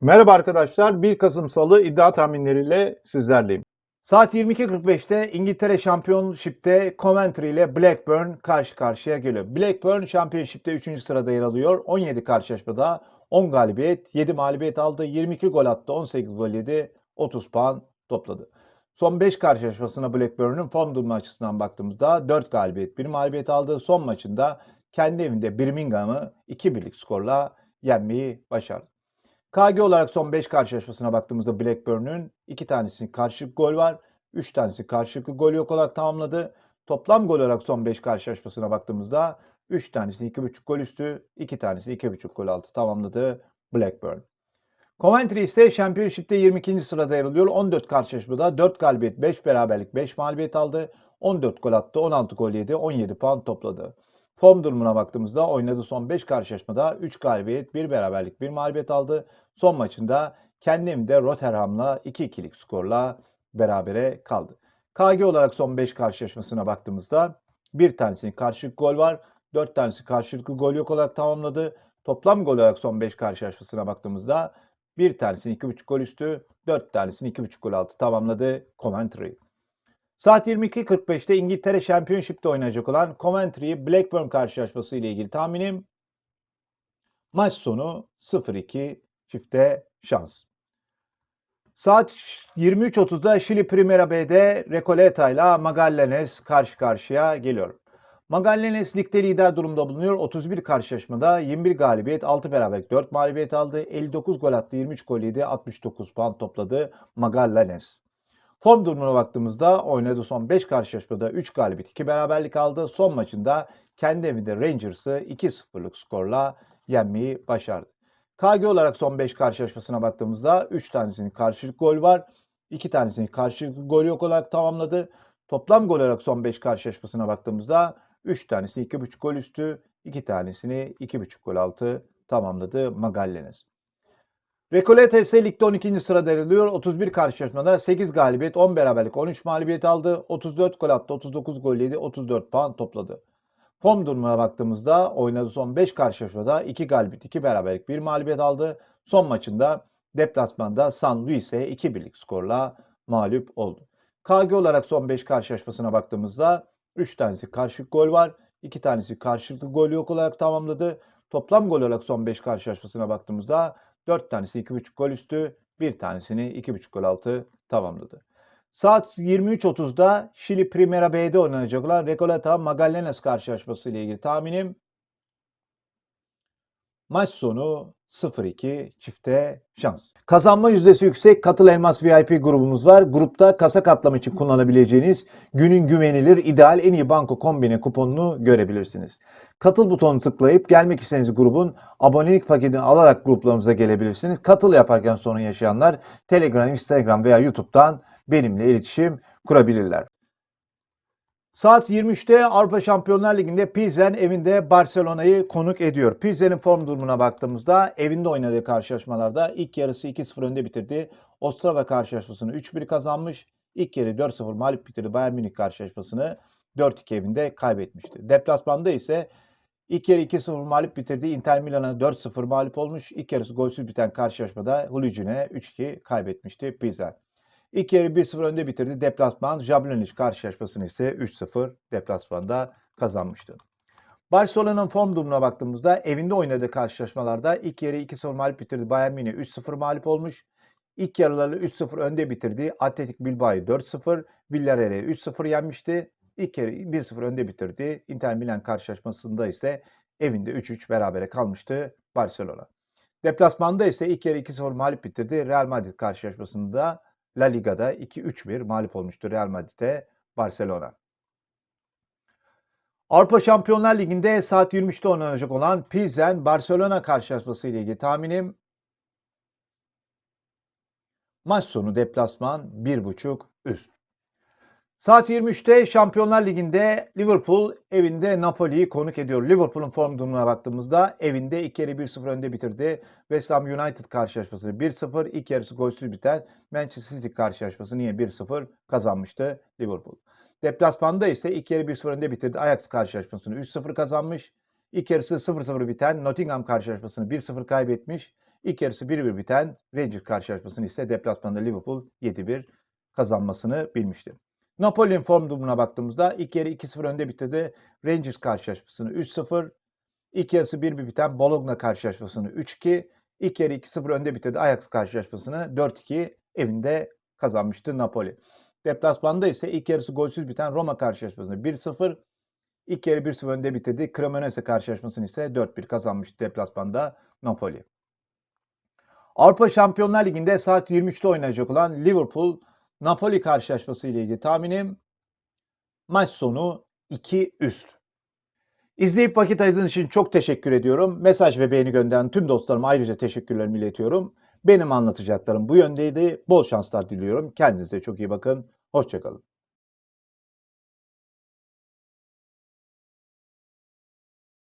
Merhaba arkadaşlar. 1 Kasım Salı iddia tahminleriyle sizlerleyim. Saat 22.45'te İngiltere Championship'te Coventry ile Blackburn karşı karşıya geliyor. Blackburn Championship'te 3. sırada yer alıyor. 17 karşılaşmada 10 galibiyet, 7 mağlubiyet aldı. 22 gol attı, 18 gol yedi, 30 puan topladı. Son 5 karşılaşmasına Blackburn'un form durumu açısından baktığımızda 4 galibiyet, 1 mağlubiyet aldı. Son maçında kendi evinde Birmingham'ı 2 birlik skorla yenmeyi başardı. KG olarak son 5 karşılaşmasına baktığımızda Blackburn'un 2 tanesinin karşılık gol var. 3 tanesi karşılıklı gol yok olarak tamamladı. Toplam gol olarak son 5 karşılaşmasına baktığımızda 3 tanesini 2.5 gol üstü, 2 tanesini 2.5 gol altı tamamladı Blackburn. Coventry ise Championship'te 22. sırada yer alıyor. 14 karşılaşmada 4 galibiyet, 5 beraberlik, 5 mağlubiyet aldı. 14 gol attı, 16 gol yedi, 17 puan topladı. Form durumuna baktığımızda oynadığı son 5 karşılaşmada 3 galibiyet, 1 beraberlik, 1 mağlubiyet aldı. Son maçında kendi evinde Rotherham'la 2-2'lik skorla berabere kaldı. KG olarak son 5 karşılaşmasına baktığımızda bir tanesinin karşılık gol var. 4 tanesi karşılıklı gol yok olarak tamamladı. Toplam gol olarak son 5 karşılaşmasına baktığımızda bir tanesini 2.5 gol üstü, 4 tanesini 2.5 gol altı tamamladı Coventry. Saat 22.45'te İngiltere Championship'te oynayacak olan Coventry Blackburn karşılaşması ile ilgili tahminim maç sonu 0-2 çifte şans. Saat 23.30'da Şili Primera B'de Recoleta ile Magallanes karşı karşıya geliyor. Magallanes ligde lider durumda bulunuyor. 31 karşılaşmada 21 galibiyet, 6 beraberlik, 4 mağlubiyet aldı. 59 gol attı, 23 gol yedi, 69 puan topladı Magallanes. Form durumuna baktığımızda oynadığı son 5 karşılaşmada 3 galibiyet, 2 beraberlik aldı. Son maçında kendi evinde Rangers'ı 2-0'lık skorla yenmeyi başardı. KG olarak son 5 karşılaşmasına baktığımızda 3 tanesinin karşılık gol var. 2 tanesinin karşılıklı gol yok olarak tamamladı. Toplam gol olarak son 5 karşılaşmasına baktığımızda 3 tanesi 2.5 gol üstü, 2 tanesini 2.5 gol altı tamamladı Magallanes. Recoleta ise ligde 12. sırada yer alıyor. 31 karşılaşmada 8 galibiyet, 10 beraberlik, 13 mağlubiyet aldı. 34 gol attı, 39 gol yedi, 34 puan topladı. Form durumuna baktığımızda oynadığı son 5 karşılaşmada 2 galibiyet, 2 beraberlik, 1 mağlubiyet aldı. Son maçında deplasmanda San Luis'e 2 birlik skorla mağlup oldu. KG olarak son 5 karşılaşmasına baktığımızda 3 tanesi karşılık gol var. 2 tanesi karşılıklı gol yok olarak tamamladı. Toplam gol olarak son 5 karşılaşmasına baktığımızda 4 tanesi 2.5 gol üstü, 1 tanesini 2.5 gol altı tamamladı. Saat 23.30'da Şili Primera B'de oynanacak olan Recoleta Magallanes karşılaşması ile ilgili tahminim maç sonu 0-2 çifte şans. Kazanma yüzdesi yüksek Katıl Elmas VIP grubumuz var. Grupta kasa katlama için kullanabileceğiniz günün güvenilir ideal en iyi banko kombine kuponunu görebilirsiniz. Katıl butonunu tıklayıp gelmek istediğiniz grubun abonelik paketini alarak gruplarımıza gelebilirsiniz. Katıl yaparken sorun yaşayanlar Telegram, Instagram veya YouTube'dan benimle iletişim kurabilirler. Saat 23'te Avrupa Şampiyonlar Ligi'nde Pilsen evinde Barcelona'yı konuk ediyor. Pilsen'in form durumuna baktığımızda evinde oynadığı karşılaşmalarda ilk yarısı 2-0 önde bitirdi. Ostrava karşılaşmasını 3-1 kazanmış. İlk yarı 4-0 mağlup bitirdi. Bayern Münih karşılaşmasını 4-2 evinde kaybetmişti. Deplasmanda ise ilk yarı 2-0 mağlup bitirdi. Inter Milan'a 4-0 mağlup olmuş. İlk yarısı golsüz biten karşılaşmada Hulicin'e 3-2 kaybetmişti Pilsen. İlk yarı 1-0 önde bitirdi. Deplasman Jablonic karşılaşmasını ise 3-0 deplasmanda kazanmıştı. Barcelona'nın form durumuna baktığımızda evinde oynadığı karşılaşmalarda ilk yarı 2-0 mağlup bitirdi. Bayern Münih 3-0 mağlup olmuş. İlk yarıları 3-0 önde bitirdi. Atletik Bilbao'yu 4-0, Villarreal'i 3-0 yenmişti. İlk yarı 1-0 önde bitirdi. Inter Milan karşılaşmasında ise evinde 3-3 berabere kalmıştı Barcelona. Deplasmanda ise ilk yarı 2-0 mağlup bitirdi. Real Madrid karşılaşmasında La Liga'da 2-3-1 mağlup olmuştu Real Madrid'e Barcelona. Avrupa Şampiyonlar Ligi'nde saat 23'te oynanacak olan Pilsen Barcelona karşılaşması ile ilgili tahminim maç sonu deplasman 1.5 üst. Saat 23'te Şampiyonlar Ligi'nde Liverpool evinde Napoli'yi konuk ediyor. Liverpool'un form durumuna baktığımızda evinde ilk yarı 1-0 önde bitirdi. West Ham United karşılaşması 1-0, ilk yarısı golsüz biten Manchester City karşılaşması niye 1-0 kazanmıştı Liverpool. Deplasmanda ise ilk yarı 1-0 önde bitirdi. Ajax karşılaşmasını 3-0 kazanmış. İlk yarısı 0-0 biten Nottingham karşılaşmasını 1-0 kaybetmiş. İlk yarısı 1-1 biten Rangers karşılaşmasını ise deplasmanda Liverpool 7-1 kazanmasını bilmişti. Napoli'nin form durumuna baktığımızda ilk yarı 2-0 önde bitirdi. Rangers karşılaşmasını 3-0. İlk yarısı 1-1 biten Bologna karşılaşmasını 3-2. İlk yarı 2-0 önde bitirdi Ajax karşılaşmasını 4-2 evinde kazanmıştı Napoli. Deplasmanda ise ilk yarısı golsüz biten Roma karşılaşmasını 1-0. İlk yarı 1-0 önde bitirdi. Cremonese karşılaşmasını ise 4-1 kazanmıştı deplasmanda Napoli. Avrupa Şampiyonlar Ligi'nde saat 23'te oynanacak olan Liverpool Napoli karşılaşması ile ilgili tahminim maç sonu 2 üst. İzleyip vakit ayırdığınız için çok teşekkür ediyorum. Mesaj ve beğeni gönderen tüm dostlarıma ayrıca teşekkürlerimi iletiyorum. Benim anlatacaklarım bu yöndeydi. Bol şanslar diliyorum. Kendinize çok iyi bakın. Hoşçakalın.